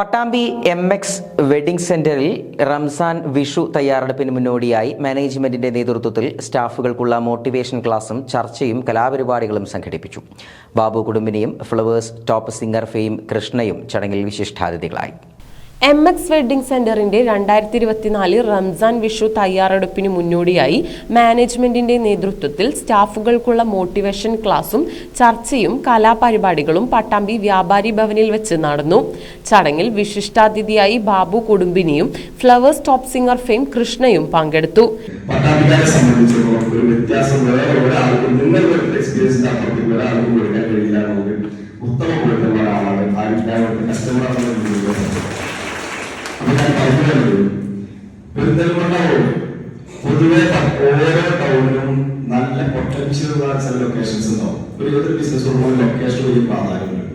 Pattambi M X wedding സെന്ററിൽ റംസാൻ വിഷു തയ്യാറെടുപ്പിന് മുന്നോടിയായി മാനേജ്മെന്റിന്റെ നേതൃത്വത്തിൽ സ്റ്റാഫുകൾക്കുള്ള മോട്ടിവേഷൻ ക്ലാസും ചർച്ചയും കലാപരിപാടികളും സംഘടിപ്പിച്ചു. ബാബു കുടുംബിനെയും ഫ്ലവേഴ്സ് ടോപ്പ് സിംഗർ ഫെയിം കൃഷ്ണയും ചടങ്ങിൽ വിശിഷ്ടാതിഥികളായി. എം എക്സ് വെഡ്ഡിംഗ് സെന്ററിന്റെ രണ്ടായിരത്തി ഇരുപത്തിനാല് റംസാൻ വിഷു തയ്യാറെടുപ്പിന് മുന്നോടിയായി മാനേജ്മെന്റിന്റെ നേതൃത്വത്തിൽ സ്റ്റാഫുകൾക്കുള്ള മോട്ടിവേഷൻ ക്ലാസും ചർച്ചയും കലാപരിപാടികളും പട്ടാമ്പി വ്യാപാരി ഭവനിൽ വെച്ച് നടന്നു. ചടങ്ങിൽ വിശിഷ്ടാതിഥിയായി ബാബു കുടുംബിനിയും ഫ്ലവേഴ്സ് ടോപ്പ് സിംഗർ ഫെയിം കൃഷ്ണയും പങ്കെടുത്തു. പട്ടാമ്പിക്കാരെ സംബന്ധിച്ചിടത്തോളം ഉള്ള ചില ലൊക്കേഷൻസ് ഉണ്ടാവും ഒരു ഏതൊരു ബിസിനസ് കൊടുക്കുമ്പോൾ ലൊക്കേഷൻ വലിയ പ്രാധാന്യമുണ്ട്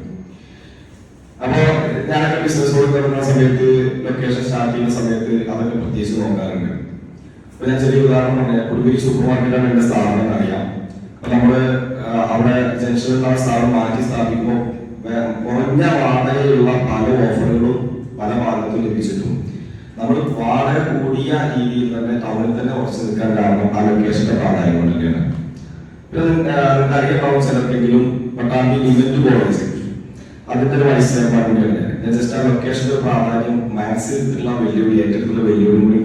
അപ്പോ ഞാനൊക്കെ ബിസിനസ് തുടങ്ങുന്ന സമയത്ത് ലൊക്കേഷൻ സ്റ്റാർട്ട് ചെയ്യുന്ന സമയത്ത് അതൊക്കെ പ്രത്യേകിച്ച് നോക്കാറുണ്ട്. അപ്പൊ ഞാൻ ചെറിയ ഉദാഹരണം പറഞ്ഞാൽ കുടുംബി സൂപ്പർ മാർക്കറ്റാണ് എന്റെ സ്ഥാപനം എന്നറിയാം. അപ്പൊ നമ്മൾ അവിടെ ജംഗ്ഷനിലുള്ള സ്ഥാപനം മാറ്റി സ്ഥാപിക്കുമ്പോൾ കുറഞ്ഞ വാടകയുള്ള പല ഓഫറുകളും പല ഭാഗത്തും ലഭിച്ചിട്ടും നമ്മൾ വാടക കൂടിയ രീതിയിൽ തന്നെ ടൗണിൽ തന്നെ ഉറച്ചു നിൽക്കാൻ കാരണം ആ ലൊക്കേഷന്റെ പ്രാധാന്യം കൊണ്ട് പിന്നെ നിങ്ങൾക്ക് അറിയാം ചിലർക്കെങ്കിലും പട്ടാമ്പി ഇവന്റ് കോളേജ് അതിന്റെ ഒരു വൈസ് ചെയർമാൻ ജസ്റ്റ് ആ ലൊക്കേഷന്റെ പ്രാധാന്യം മാക്സിമത്തിലുള്ള വെല്ലുവിളി ഏറ്റെടുത്തുള്ള വെല്ലുവിളി കൂടി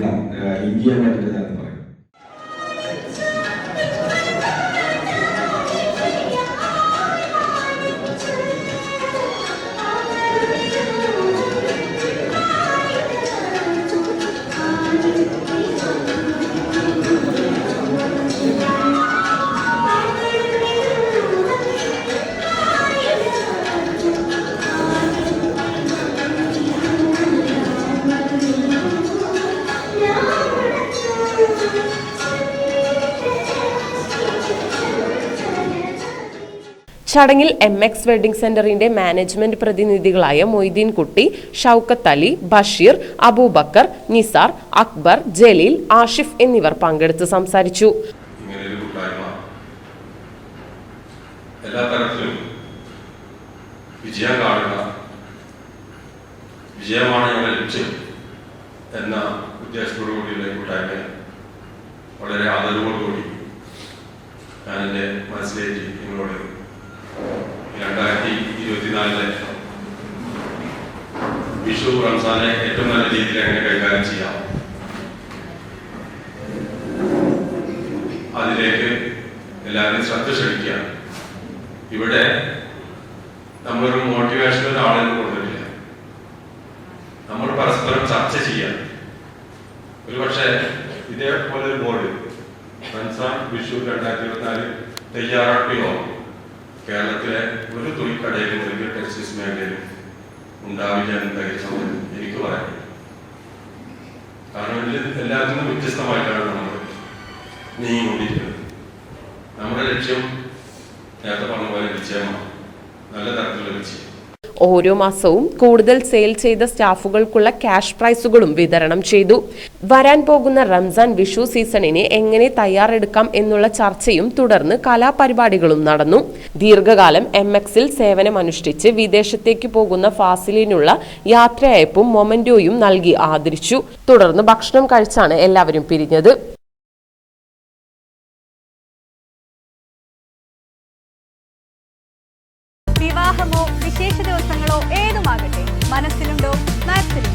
ചടങ്ങിൽ എം എക്സ് വെഡിംഗ് സെന്ററിന്റെ മാനേജ്മെന്റ് പ്രതിനിധികളായ മൊയ്തീൻ കുട്ടി ഷൌക്കത്ത് അലി ബഷീർ അബൂബക്കർ നിസാർ അക്ബർ ജലീൽ ആഷിഫ് എന്നിവർ പങ്കെടുത്ത് സംസാരിച്ചു. എല്ലാ തരത്തിലും വിജയം കാണുക എന്ന ഉദ്ദേശത്തോടു കൂടിയുള്ള കൂട്ടായ്മയെ വളരെ ആദരവോടുകൂടി ഞാൻ എന്റെ മനസ്സിലേക്ക് നിങ്ങളോട് രണ്ടായിരത്തി ഇരുപത്തിനാലിലെ വിഷു റംസാനെ ഏറ്റവും നല്ല രീതിയിൽ എങ്ങനെ കൈകാര്യം ചെയ്യാം? അതിലേക്ക് എല്ലാവരും ശ്രദ്ധ ക്ഷണിക്കുക. ഇവിടെ നമ്മളൊരു മോട്ടിവേഷണൽ ആളുകൾ കൊടുത്തിട്ടില്ല. നമ്മൾ പരസ്പരം ചർച്ച ചെയ്യാം ഒരുപക്ഷെ ഇതേപോലെ ഒരു ബോർഡ് റംസാൻ വിഷു രണ്ടായിരത്തി ഇരുപത്തിനാല് തയ്യാറാക്കിയോ? കേരളത്തിലെ ഒരു തുണിക്കടയിലും അല്ലെങ്കിൽ ടെക്സ്റ്റൈൽസ് മേഖലയിലും ഉണ്ടാവില്ല എന്ന് ധൈര്യം എനിക്ക് പറയാം കാരണം ഇതിൽ എല്ലാത്തിൽ നിന്നും വ്യത്യസ്തമായിട്ടാണ് നമ്മൾ നീങ്ങിക്കൊണ്ടിരിക്കുന്നത്. നമ്മുടെ ലക്ഷ്യം നേരത്തെ പറഞ്ഞ പോലെ വിജയമാണ്. നല്ല തരത്തിലുള്ള വിജയം. ഓരോ മാസവും കൂടുതൽ സെയിൽ ചെയ്ത സ്റ്റാഫുകൾക്കുള്ള ക്യാഷ് പ്രൈസുകളും വിതരണം ചെയ്തു. വരാൻ പോകുന്ന റംസാൻ വിഷു സീസണിനെ എങ്ങനെ തയ്യാറെടുക്കാം എന്നുള്ള ചർച്ചയും തുടർന്ന് കലാപരിപാടികളും നടന്നു. ദീർഘകാലം എം എക്സിൽ സേവനമനുഷ്ഠിച്ച് വിദേശത്തേക്ക് പോകുന്ന ഫാസിലിനുള്ള യാത്രയയപ്പും മൊമന്റോയും നൽകി ആദരിച്ചു. തുടർന്ന് ഭക്ഷണം കഴിച്ചാണ് എല്ലാവരും പിരിഞ്ഞത്. വിവാഹമോ വിദേശ ദിവസങ്ങളോ ഏതുമാകട്ടെ മനസ്സിലുണ്ടോ മാത്സിലുണ്ടോ